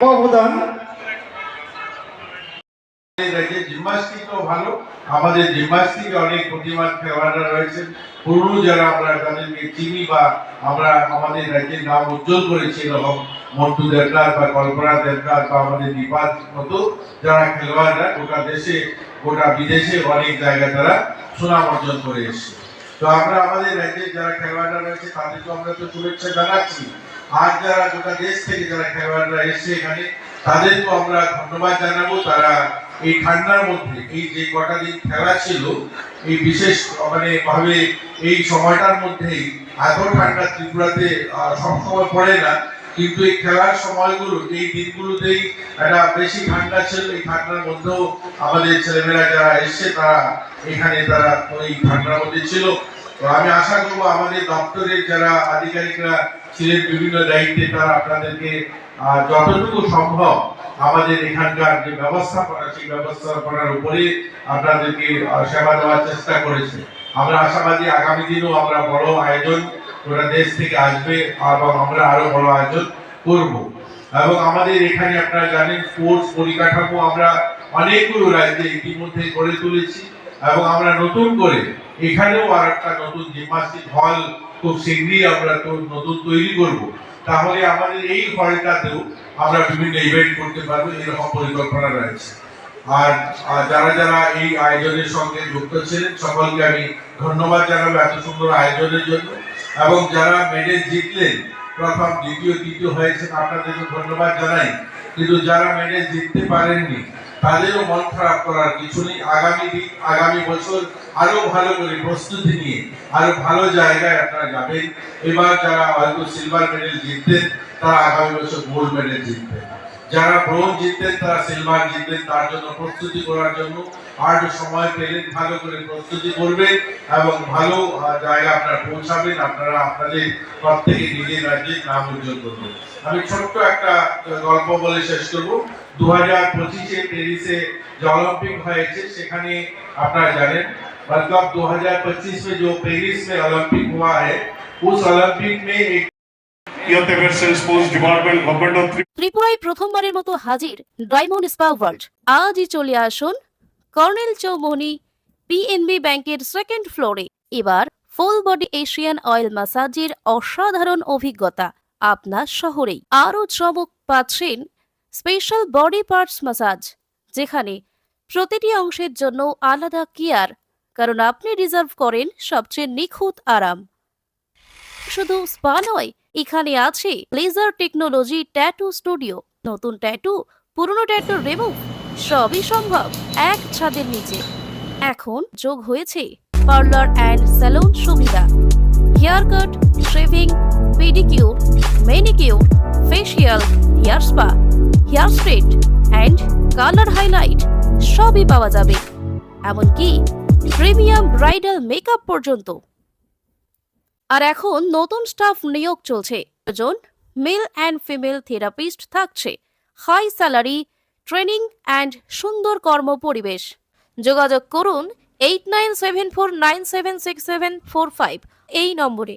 অবদান। জিমনাস্টিকও ভালো। আমাদের জিমনাস্টিকে অনেক প্রতিমান খেলোয়াড়রা রয়েছেন পুরনো যারা আমরা তাদেরকে চিনি বা আমরা আমাদের রাজ্যের নাম উজ্জ্বল করেছি, এরকম মন্টু দেবনাথ বা কল্পনা দেবনাথ বা আমাদের দীপাল মতো যারা খেলোয়াড়রা, গোটা দেশে, গোটা বিদেশে অনেক জায়গায় তারা সুনাম অর্জন করে এসেছে। তো আমরা আমাদের রাজ্যের যারা খেলোয়াড়রা রয়েছে, তাদেরকে আমরা তো শুভেচ্ছা জানাচ্ছি। আর যারা গোটা দেশ থেকে যারা খেলোয়াড়রা এসছে এখানে, তাদেরকেও আমরা ধন্যবাদ জানাব। তারা এই ঠান্ডার মধ্যে, এই যে কটা দিন খেলা ছিল, এই বিশেষ মানে ভাবে এই সময়টার মধ্যেই এত ঠান্ডা ত্রিপুরাতে সবসময় পড়ে না। কিন্তু এই খেলার সময়গুলো, এই দিনগুলোতেই একটা বেশি ঠান্ডা ছিল। এই ঠান্ডার মধ্যেও আমাদের ছেলেমেয়েরা যারা এসছে, তারা এখানে, তারা ওই ঠান্ডার মধ্যে ছিল। তো আমি আশা করব আমাদের দপ্তরের যারা আধিকারিকরা ছিলেন বিভিন্ন দায়িত্বে তারা আপনাদেরকে যতটুকু সম্ভব আমাদের এখানকার যে ব্যবস্থাপনা, সেই ব্যবস্থাপনার উপরে আপনাদেরকে সেবা দেওয়ার চেষ্টা করেছে। আমরা আশাবাদী আগামী দিনও আমরা বড় আয়োজন গোটা দেশ থেকে আসবে এবং আমরা আরও বড় আয়োজন করব। এবং আমাদের এখানে আপনারা জানেন স্পোর্টস পরিকাঠামো আমরা অনেকগুলো রাজ্যে ইতিমধ্যে গড়ে তুলেছি। এবং আমরা নতুন করে এখানেও আর একটা নতুন জিমনাস্টিক হল খুব শীঘ্রই আমরা নতুন তৈরি করব। তাহলে আমাদের এই হলটাতেও আমরা বিভিন্ন ইভেন্ট করতে পারব, এরকম পরিকল্পনা রয়েছে। আর আর যারা যারা এই আয়োজনের সঙ্গে যুক্ত ছিলেন, সকলকে আমি ধন্যবাদ জানাব এত সুন্দর আয়োজনের জন্য। এবং যারা মেডেল জিতলেন, প্রথম, দ্বিতীয়, তৃতীয় হয়েছেন, আপনাদেরকে ধন্যবাদ জানাই। কিন্তু যারা মেডেল জিততে পারেননি তাদেরও মন খারাপ করার কিছু নেই। আগামী দিন, আগামী বছর আরও ভালো করে প্রস্তুতি নিয়ে আরও ভালো জায়গায় আপনারা যাবেন। এবার যারা হয়তো সিলভার মেডেল জিততেন তারা আগামী বছর গোল্ড মেডেল জিতবেন। যারা ব্রোঞ্জ জিততেন তারা সিলভার জিতবেন তার জন্য প্রস্তুতি করার জন্য। আর সময় পেলেন ভালো করে প্রস্তুতি করবেন এবং ভালো জায়গা আপনারা পৌঁছাবেন। আপনারা আপনাদের প্রত্যেকে নিজের রাজ্যের নাম উজ্জ্বল করবেন। আমি ছোট্ট একটা গল্প বলে শেষ করব। দু হাজার পঁচিশে প্যারিসে যে ओलंपिक হয়েছে সেখানে আপনারা জানেন वर्ल्ड कप 2025 में जो पेरिस में ओलंपिक हुआ है उस ओलंपिक में एक Youth Affairs and Sports Department, Government of ত্রিপুরায় প্রথমবারের মতো হাজির ডায়মন্ড স্পা ওয়ার্ল্ড আজই চলে আসুন কর্নেল চৌমনি পিএনবি ব্যাংকের সেকেন্ড ফ্লোরে এবার ফুল বডি এশিয়ান অয়েল ম্যাসাজের অসাধারণ অভিজ্ঞতা আপনার শহরেই আরও চমক পাচ্ছেন স্পেশাল বডি পার্টস ম্যাসাজ যেখানে প্রতিটি অংশের জন্য আলাদা কেয়ার কারণ আপনি রিজার্ভ করেন সবচেয়ে নিখুঁত আরাম। শুধু স্পা নয়, এখানে আছে লেজার টেকনোলজি ট্যাটু স্টুডিও নতুন ট্যাটু পুরনো ট্যাটু রিমুভ সবই সম্ভব এক ছাদের নিচে। এখন যোগ হয়েছে পার্লার অ্যান্ড স্যালুন সুবিধা। Hair cut shaving pedicure manicure facial hair spa hair straight and colour highlight সবই পাওয়া যাবে। এমনকি প্রিমিয়াম ব্রাইডাল মেকআপ পর্যন্ত। আর এখন নতুন স্টাফ নিয়োগ চলছে। জন মেল অ্যান্ড ফিমেল থেরাপিস্ট থাকছে। হাই স্যালারি, ট্রেনিং অ্যান্ড সুন্দর কর্ম পরিবেশ। যোগাযোগ করুন eight nine seven four nine seven six seven four five এই নম্বরে।